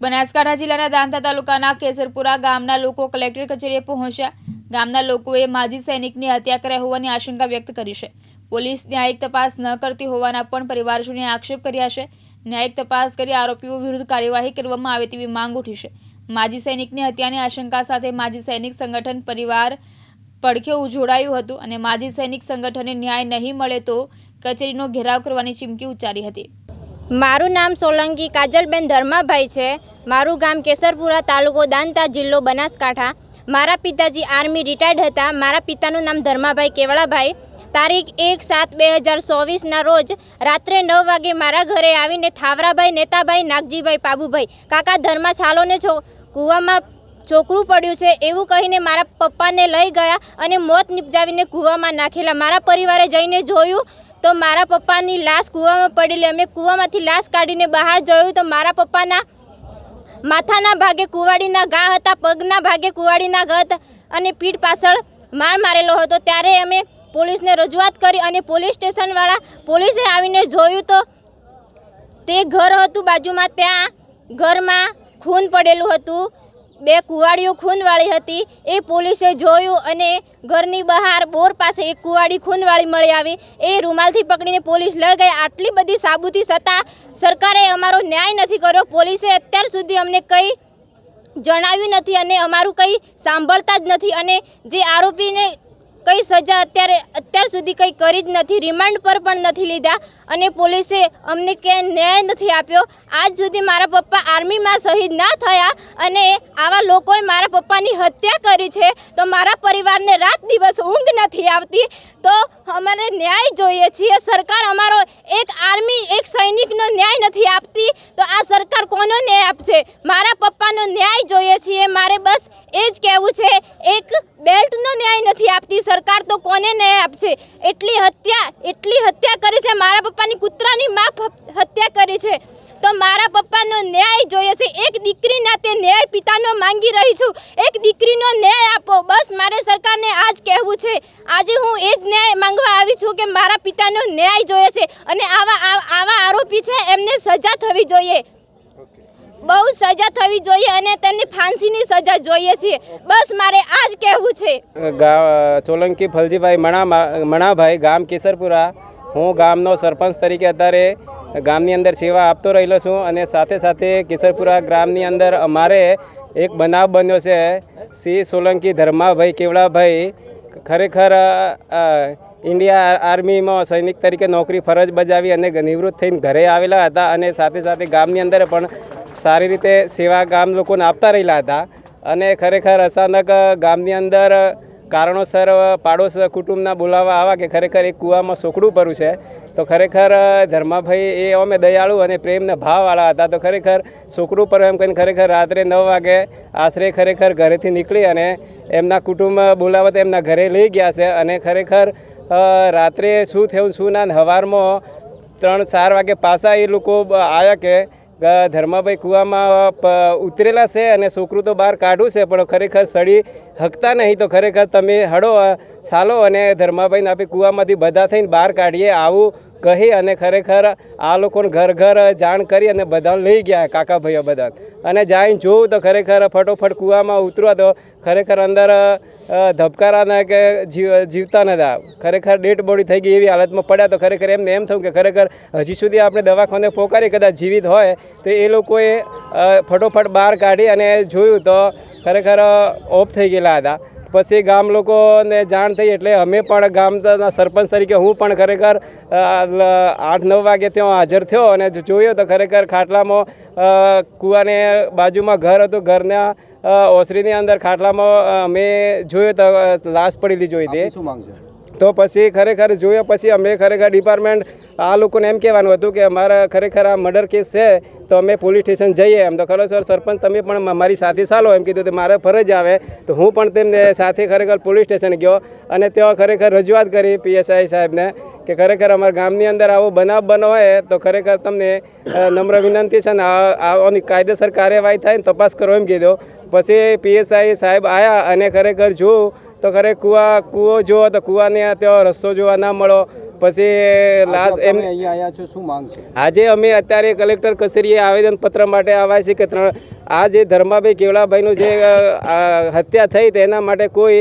બનાસકાંઠા જિલ્લાના દાંતા તાલુકાના કેસરપુરા ગામના લોકો કલેક્ટર કચેરીએ પહોંચ્યા. ગામના લોકોએ માજી સૈનિકની હત્યા કર્યા હોવાની આશંકા વ્યક્ત કરી છે. પોલીસ ન્યાયિક તપાસ ન કરતી હોવાના પણ પરિવારજોએ આક્ષેપ કર્યા છે. ન્યાયિક તપાસ કરી આરોપીઓ વિરુદ્ધ કાર્યવાહી કરવામાં આવે તેવી માંગ ઉઠી છે. માજી સૈનિકની હત્યાની આશંકા સાથે માજી સૈનિક સંગઠન પરિવાર પડખે જોડાયું હતું અને માજી સૈનિક સંગઠને ન્યાય નહીં મળે તો કચેરીનો ઘેરાવ કરવાની ચીમકી ઉચ્ચારી હતી. મારું નામ સોલંકી કાજલબેન ધર્માભાઈ છે. મારું ગામ કેસરપુરા તાલુકો દાંતા જિલ્લો બનાસકાંઠા. મારા પિતાજી આર્મી રિટાયર્ડ હતા. મારા પિતાનું નામ ધર્માભાઈ કેવળાભાઈ. તારીખ એક સાત બે હજાર ચોવીસના રોજ રાત્રે નવ વાગે મારા ઘરે આવીને થાવરાભાઈ, નેતાભાઈ, નાગજીભાઈ, પાબુભાઈ, કાકા ધર્મા છાલોને છો, કૂવામાં છોકરું પડ્યું છે એવું કહીને મારા પપ્પાને લઈ ગયા અને મોત નિપજાવીને કૂવામાં નાખેલા. મારા પરિવારે જઈને જોયું તો મારા પપ્પાની લાશ કૂવામાં પડેલી. અમે કૂવામાંથી લાશ કાઢીને બહાર જોયું તો મારા પપ્પાના માથાના ભાગે કુવાડીના ઘા હતા, પગના ભાગે કુવાડીના ઘા હતા અને પીઠ પાછળ માર મારેલો હતો. ત્યારે અમે પોલીસને રજૂઆત કરી અને પોલીસ સ્ટેશનવાળા પોલીસે આવીને જોયું તો તે ઘર હતું બાજુમાં. ત્યાં ઘરમાં ખૂન પડેલું હતું. બે કુવાડીઓ ખૂનવાળી હતી. એ પોલીસે જોયું અને ઘરની બહાર બોર પાસે એક કુવાડી ખૂનવાળી મળી આવી. એ રૂમાલથી પકડીને પોલીસ લઈ ગઈ. આટલી બધી સાબુતી છતાં સરકારે અમારો ન્યાય નથી કર્યો. પોલીસે અત્યાર સુધી અમને કંઈ જણાવ્યું નથી અને અમારું કંઈ સાંભળતા જ નથી. અને જે આરોપીને કઈ સજા અત્યારે અત્યાર સુધી કંઈ કરી જ નથી, રિમાન્ડ પર પણ નથી લીધા અને પોલીસે અમને ક્યાંય ન્યાય નથી આપ્યો. આજ સુધી મારા પપ્પા આર્મીમાં શહીદ ના થયા અને આવા લોકોએ મારા પપ્પાની હત્યા કરી છે, તો મારા પરિવારને રાત દિવસ ઊંઘ નથી આવતી. તો અમારે ન્યાય જોઈએ છીએ. સરકાર અમારો એક આર્મી, એક સૈનિકનો ન્યાય નથી આપતી. તો આ સરકાર કોનો ન્યાય આપશે? મારા પપ્પાનો ન્યાય જોઈએ છીએ. મારે બસ એ જ કહેવું છે. એક બેલ્ટનો ન્યાય નથી આપતી સરકાર. તો કોને ન્યાય આપશે? એટલી હત્યા એટલી હત્યા કરી છે મારા પપ્પાની, કૂતરાની માફ હત્યા કરી છે. તો મારા પપ્પાનો ન્યાય જોઈએ છે. એક દીકરીના તે ન્યાય પિતાનો માંગી રહી છું. એક દીકરીનો ન્યાય આપો. બસ મારે સરકારને આ જ કહેવું છે. આજે હું એ જ ન્યાય માંગવા આવી છું કે મારા પિતાનો ન્યાય જોઈએ છે. અને આવા આવા આરોપી છે, એમને સજા થવી જોઈએ. બહુ સજા થવી જોઈએ અને તેમને ફાંસીની સજા જોઈએ છે. બસ મારે આ જ કહેવું છે. સોલંકી ફલજીભાઈ મણા મણાભાઈ ગામ કેસરપુરા. હું ગામનો સરપંચ તરીકે અત્યારે ગામની અંદર સેવા આપતો રહેલો છું અને સાથે સાથે કેસરપુરા ગ્રામની અંદર અમારે એક બનાવ બન્યો છે. સી સોલંકી ધર્માભાઈ કેવડાભાઈ. ખરેખર ઇન્ડિયા આર્મીમાં સૈનિક તરીકે નોકરી ફરજ બજાવી અને નિવૃત્ત થઈને ઘરે આવેલા હતા અને સાથે સાથે ગામની અંદર પણ સારી રીતે સેવા ગામ લોકોને આપતા રહેલા હતા. અને ખરેખર અચાનક ગામની અંદર કારણોસર પાડોશ કુટુંબના બોલાવવા આવા કે ખરેખર એક કૂવામાં સોકડું પડ્યું છે, તો ખરેખર ધર્માભાઈ એ અમે દયાળુ અને પ્રેમના ભાવવાળા હતા. તો ખરેખર સોકડું પર એમ કહીને ખરેખર રાત્રે નવ વાગે આશરે ખરેખર ઘરેથી નીકળી અને એમના કુટુંબ બોલાવવા તો એમના ઘરે લઈ ગયા છે અને ખરેખર રાત્રે શું થયું શું ના હવારમાં ત્રણ ચાર વાગે પાછા એ લોકો આવ્યા કે ધર્માભાઈ કૂવામાં ઉતરેલા છે અને છોકરું તો બહાર કાઢું છે, પણ ખરેખર સડી હકતા નહીં. તો ખરેખર તમે હડો ચાલો અને ધર્માભાઈને આપણે કૂવામાંથી બધા થઈને બહાર કાઢીએ, આવું કહી અને ખરેખર આ લોકોને ઘર ઘર જાણ કરી અને બધાને લઈ ગયા કાકાભાઈઓ બધા અને જઈને જોઉં તો ખરેખર ફટોફટ કૂવામાં ઉતરવા તો ખરેખર અંદર ધબકારાના કે જીવ જીવતા નતા ખરેખર ડેડ બોડી થઈ ગઈ એવી હાલતમાં પડ્યા તો ખરેખર એમને એમ થયું કે ખરેખર હજી સુધી આપણે દવાખાને પોકારી કદાચ જીવિત હોય, તો એ લોકોએ ફટોફટ બહાર કાઢી અને જોયું તો ખરેખર ઓફ થઈ ગયેલા હતા. પછી ગામ લોકોને જાણ થઈ એટલે અમે પણ ગામના સરપંચ તરીકે હું પણ ખરેખર આઠ નવ વાગે ત્યાં હાજર થયો અને જોયો તો ખરેખર ખાટલામાં કૂવાને બાજુમાં ઘર હતું. ઘરના ઓસરીની અંદર ખાટલામાં મેં જોયો તો લાશ પડેલી જોઈ હતી શું માંગ છે? તો પછી ખરેખર જોયા પછી અમે ખરેખર ડિપાર્ટમેન્ટ આ લોકોને એમ કહેવાનું હતું કે અમારા ખરેખર આ મર્ડર કેસ છે, તો અમે પોલીસ સ્ટેશન જઈએ. એમ તો ખરો સર સરપંચ તમે પણ મારી સાથે ચાલો. એમ કીધું તો મારે ફરજ આવે. તો હું પણ તેમને સાથે ખરેખર પોલીસ સ્ટેશન ગયો અને ત્યાં ખરેખર રજૂઆત કરી પીએસઆઈ સાહેબને કે ખરેખર અમારા ગામની અંદર આવો બનાવ બનો હોય તો ખરેખર તમને નમ્ર વિનંતી છે ને આ આની કાયદેસર કાર્યવાહી થાય ને તપાસ કરો એમ કીધો. પછી પીએસઆઈ સાહેબ આવ્યા અને ખરેખર જોયું તો ખરે કૂવા કૂવો જોવો તો કૂવાને ત્યાં રસ્તો જોવા ના મળો. પછી લાસ્ટ એમ અહીંયા આવ્યા છો શું માંગ છે? આજે અમે અત્યારે કલેક્ટર કચેરીએ આવેદનપત્ર માટે આવ્યા છીએ કે ત્રણ આ જે ધર્માભાઈ કેવડાભાઈનું જે હત્યા થઈ તેના માટે કોઈ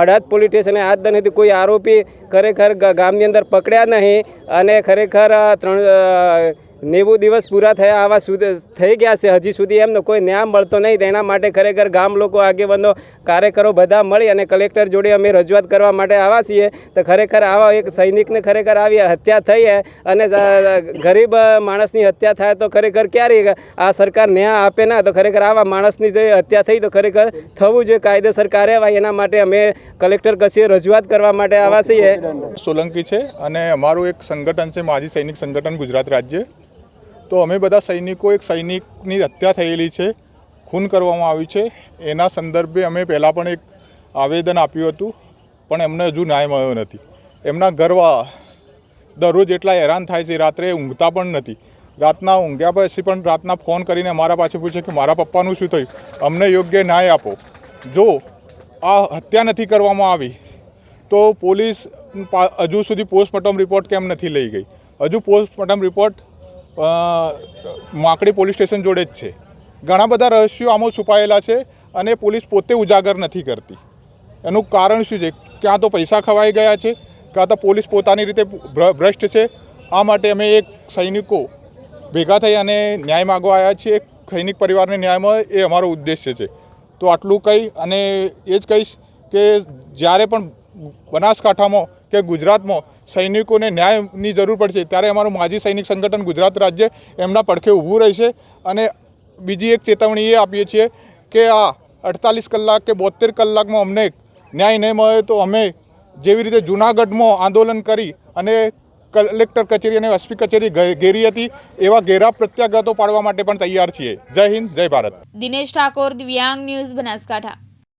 હડાદ પોલીસ સ્ટેશને આજ નથી કોઈ આરોપી ખરેખર ગામની અંદર પકડ્યા નહીં. અને ખરેખર ત્રણ નેવું દિવસ પૂરા થયા, આવા થઈ ગયા છે. હજી સુધી એમનો કોઈ ન્યાય મળતો નહીં. તેના માટે ખરેખર ગામ લોકો, આગેવાનો, કાર્યકરો બધા મળી અને કલેક્ટર જોડે અમે રજૂઆત કરવા માટે આવ્યા છીએ. તો ખરેખર આવા એક સૈનિકને ખરેખર આવી હત્યા થઈ અને ગરીબ માણસની હત્યા થાય તો ખરેખર ક્યારે આ સરકાર ન્યાય આપે ના? તો ખરેખર આવા માણસની જે હત્યા થઈ તો ખરેખર થવું જોઈએ. કાયદેસર કાર્યવાહી એના માટે અમે કલેક્ટર કચેરી રજૂઆત કરવા માટે આવ્યા છીએ. સોલંકી છે અને અમારું એક સંગઠન છે, માજી સૈનિક સંગઠન ગુજરાત રાજ્ય. તો અમે બધા સૈનિકો, એક સૈનિકની હત્યા થયેલી છે, ખૂન કરવામાં આવ્યું છે. એના સંદર્ભે અમે પહેલાં પણ એક આવેદન આપ્યું હતું, પણ એમને હજુ ન્યાય મળ્યો નથી. એમના ગરવા દરરોજ એટલા હેરાન થાય છે, રાત્રે ઊંઘતા પણ નથી. રાતના ઊંઘ્યા પછી પણ રાતના ફોન કરીને મારા પાસે પૂછે કે મારા પપ્પાનું શું થયું? અમને યોગ્ય ન્યાય આપો. જો આ હત્યા નથી કરવામાં આવી, તો પોલીસ હજુ સુધી પોસ્ટમોર્ટમ રિપોર્ટ કેમ નથી લઈ ગઈ? હજુ postmortem report Makdi police station જોડે જ છે. ઘણા બધા રહસ્યો આમાં છુપાયેલા છે અને પોલીસ પોતે ઉજાગર નથી કરતી. એનું કારણ શું છે? ક્યાં તો પૈસા ખવાઈ ગયા છે કાં તો પોલીસ પોતાની રીતે ભ્રષ્ટ છે. આ માટે અમે એક સૈનિકો ભેગા થઈ અને ન્યાય માગવા આવ્યા છીએ. એક સૈનિક પરિવારને ન્યાય મળે એ અમારો ઉદ્દેશ્ય છે. તો આટલું કહી અને એ જ કહીશ કે જ્યારે પણ બનાસકાંઠામાં કે ગુજરાતમાં સૈનિકોને ન્યાયની જરૂર પડશે ત્યારે અમારું માજી સૈનિક સંગઠન ગુજરાત રાજ્ય એમના પડખે ઊભું રહેશે. અને બીજી એક ચેતવણી એ આપીએ છીએ કે આ અડતાલીસ કલાક કે બોતેર કલાકમાં અમને ન્યાય નહીં મળે તો અમે જેવી રીતે જૂનાગઢમાં આંદોલન કરી અને કલેક્ટર કચેરી અને એસપી કચેરી ઘેરી હતી, એવા ઘેરા પ્રત્યાઘાતો પાડવા માટે પણ તૈયાર છીએ. જય હિન્દ, જય ભારત. દિનેશ ઠાકોર, દિવ્યાંગ ન્યૂઝ બનાસકાંઠા.